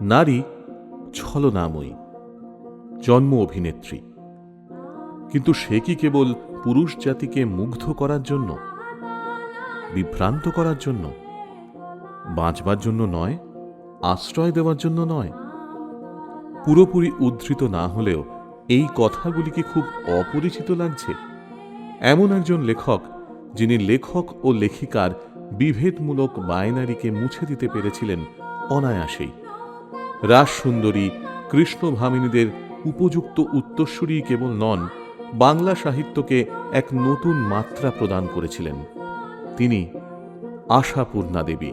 নারী ছলনাময়ী, জন্ম অভিনেত্রী। কিন্তু সে কি কেবল পুরুষ জাতিকে মুগ্ধ করার জন্য, বিভ্রান্ত করার জন্য, বাঁচবার জন্য নয়, আশ্রয় দেওয়ার জন্য নয়? পুরোপুরি উদ্ধৃত না হলেও এই কথাগুলি কি খুব অপরিচিত লাগছে? এমন একজন লেখক, যিনি লেখক ও লেখিকার বিভেদমূলক বায়নারিকে মুছে দিতে পেরেছিলেন অনায়াসেই। রাস কৃষ্ণভামিনীদের উপযুক্ত উত্তরসূরি কেবল নন, বাংলা সাহিত্যকে এক নতুন মাত্রা প্রদান করেছিলেন। তিনি আশাপূর্ণা দেবী,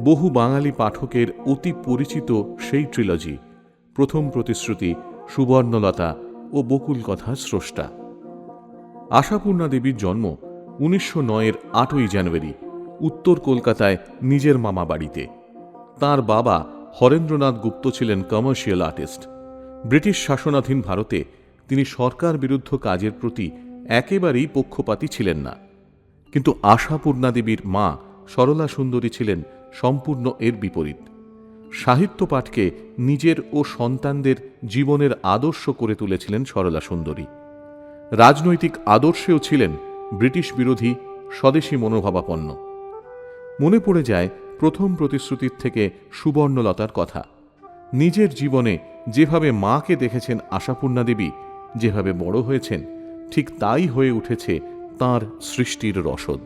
বহু বাঙালি পাঠকের অতি পরিচিত সেই ট্রিলজি প্রথম প্রতিশ্রুতি সুবর্ণলতা ও বকুল কথার স্রষ্টা। আশাপূর্ণা দেবীর জন্ম উনিশশো নয়ের আটই জানুয়ারি, উত্তর কলকাতায় নিজের মামা বাড়িতে তার বাবা হরেন্দ্রনাথ গুপ্ত ছিলেন কমার্শিয়াল আর্টিস্ট ব্রিটিশ শাসনাধীন ভারতে তিনি সরকার বিরুদ্ধ কাজের প্রতি একেবারেই পক্ষপাতী ছিলেন না। কিন্তু আশাপূর্ণা দেবীর মা সরলা সুন্দরী ছিলেন সম্পূর্ণ এর বিপরীত। সাহিত্য পাঠকে নিজের ও সন্তানদের জীবনের আদর্শ করে তুলেছিলেন সরলা সুন্দরী। রাজনৈতিক আদর্শেও ছিলেন ব্রিটিশ বিরোধী স্বদেশী মনোভাবাপন্ন। মনে পড়ে যায় প্রথম প্রতিশ্রুতির থেকে সুবর্ণলতার কথা। নিজের জীবনে যেভাবে মাকে দেখেছেন আশাপূর্ণা দেবী, যেভাবে বড় হয়েছেন, ঠিক তাই হয়ে উঠেছে তার সৃষ্টির রসদ।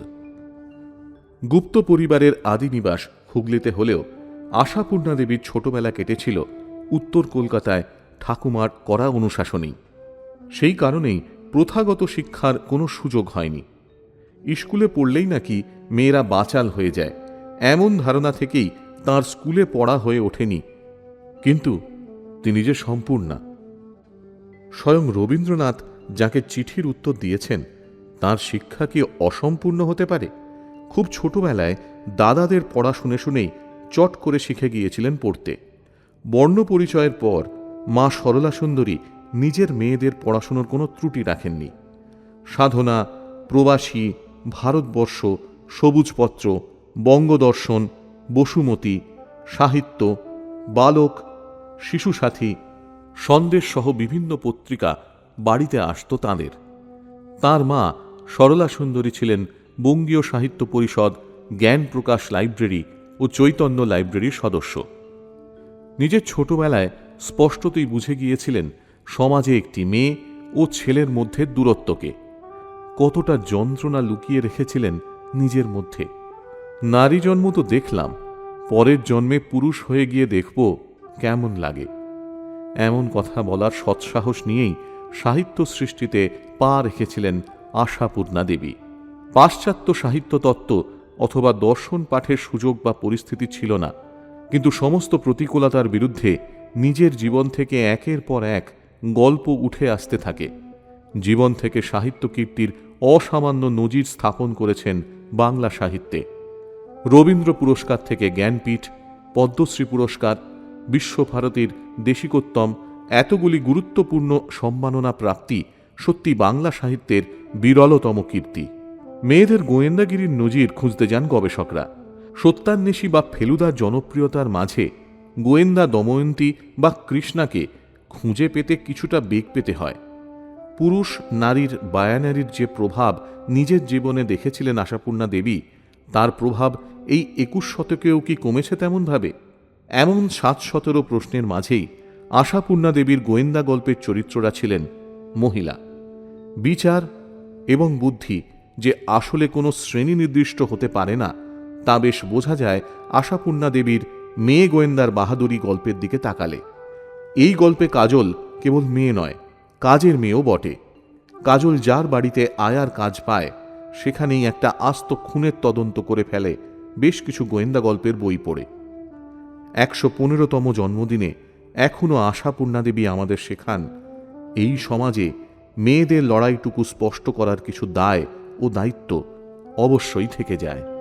গুপ্ত পরিবারের আদি নিবাস হুগলিতে হলেও আশাপূর্ণা দেবীর ছোটবেলা কেটেছিল উত্তর কলকাতায় ঠাকুমার কড়া অনুশাসনেই। সেই কারণেই প্রথাগত শিক্ষার কোনো সুযোগ হয়নি। স্কুলে পড়লেই নাকি মেয়েরা বাচাল হয়ে যায়। এমন ধারণা থেকেই তার স্কুলে পড়া হয়ে ওঠেনি। কিন্তু তিনি যে সম্পূর্ণা। স্বয়ং রবীন্দ্রনাথ যাকে চিঠির উত্তর দিয়েছেন, তার শিক্ষা কি অসম্পূর্ণ হতে পারে? খুব ছোটবেলায় দাদাদের পড়া শুনে শুনেই চট করে শিখে গিয়েছিলেন পড়তে। বর্ণ পরিচয়ের পর মা সরলা সুন্দরী নিজের মেয়েদের পড়াশুনোর কোনো ত্রুটি রাখেননি। সাধনা, প্রবাসী, ভারতবর্ষ, সবুজপত্র বঙ্গদর্শন, বসুমতী, সাহিত্য, বালক, শিশুসাথী, সন্দেশ সহ বিভিন্ন পত্রিকা বাড়িতে আসত তাঁদের। তার মা সরলা সুন্দরী ছিলেন বঙ্গীয় সাহিত্য পরিষদ, জ্ঞান প্রকাশ লাইব্রেরি ও চৈতন্য লাইব্রেরির সদস্য। নিজের ছোটবেলায় স্পষ্টতই বুঝে গিয়েছিলেন সমাজে একটি মেয়ে ও ছেলের মধ্যে দূরত্বকে। কতটা যন্ত্রণা লুকিয়ে রেখেছিলেন নিজের মধ্যে। নারী জন্ম তো দেখলাম, পরের জন্মে পুরুষ হয়ে গিয়ে দেখব কেমন লাগে। এমন কথা বলার সৎসাহস নিয়েই সাহিত্য সৃষ্টিতে পা রেখেছিলেন আশাপূর্ণা দেবী। পাশ্চাত্য সাহিত্য তত্ত্ব অথবা দর্শন পাঠের সুযোগ বা পরিস্থিতি ছিল না, কিন্তু সমস্ত প্রতিকূলতার বিরুদ্ধে নিজের জীবন থেকে একের পর এক গল্প উঠে আসতে থাকে। জীবন থেকে সাহিত্য কীর্তির অসামান্য নজির স্থাপন করেছেন বাংলা সাহিত্যে। রবীন্দ্র পুরস্কার থেকে জ্ঞানপীঠ, পদ্মশ্রী পুরস্কার, বিশ্বভারতীর দেশিকোত্তম, এতগুলি গুরুত্বপূর্ণ সম্মাননা প্রাপ্তি সত্যি বাংলা সাহিত্যের বিরলতম কীর্তি। মেয়েদের গোয়েন্দাগিরির নজির খুঁজতে যান গবেষকরা। সত্যান্বেষী বা ফেলুদার জনপ্রিয়তার মাঝে গোয়েন্দা দময়ন্তী বা কৃষ্ণাকে খুঁজে পেতে কিছুটা বেগ পেতে হয়। পুরুষ নারীর বায়ানারির যে প্রভাব নিজের জীবনে দেখেছিলেন আশাপূর্ণা দেবী তার প্রভাব এই একুশ শতকেও কি কমেছে তেমনভাবে? এমন সাত সতেরো প্রশ্নের মাঝেই আশাপূর্ণা দেবীর গোয়েন্দা গল্পের চরিত্ররা ছিলেন মহিলা। বিচার এবং বুদ্ধি যে আসলে কোনো শ্রেণি নির্দিষ্ট হতে পারে না, তা বেশ বোঝা যায় আশাপূর্ণা দেবীর মেয়ে গোয়েন্দার বাহাদুরি গল্পের দিকে তাকালে। এই গল্পে কাজল কেবল মেয়ে নয়, কাজের মেয়েও বটে। কাজল যার বাড়িতে আয়ার কাজ পায় সেখানেই একটা আস্ত খুনের তদন্ত করে ফেলে বেশ কিছু গোয়েন্দা গল্পের বই পড়ে। একশো পনেরোতম জন্মদিনে এখনও আশাপূর্ণা দেবী আমাদের শেখান, এই সমাজে মেয়েদের লড়াইটুকু স্পষ্ট করার কিছু দায় ও দায়িত্ব অবশ্যই থেকে যায়।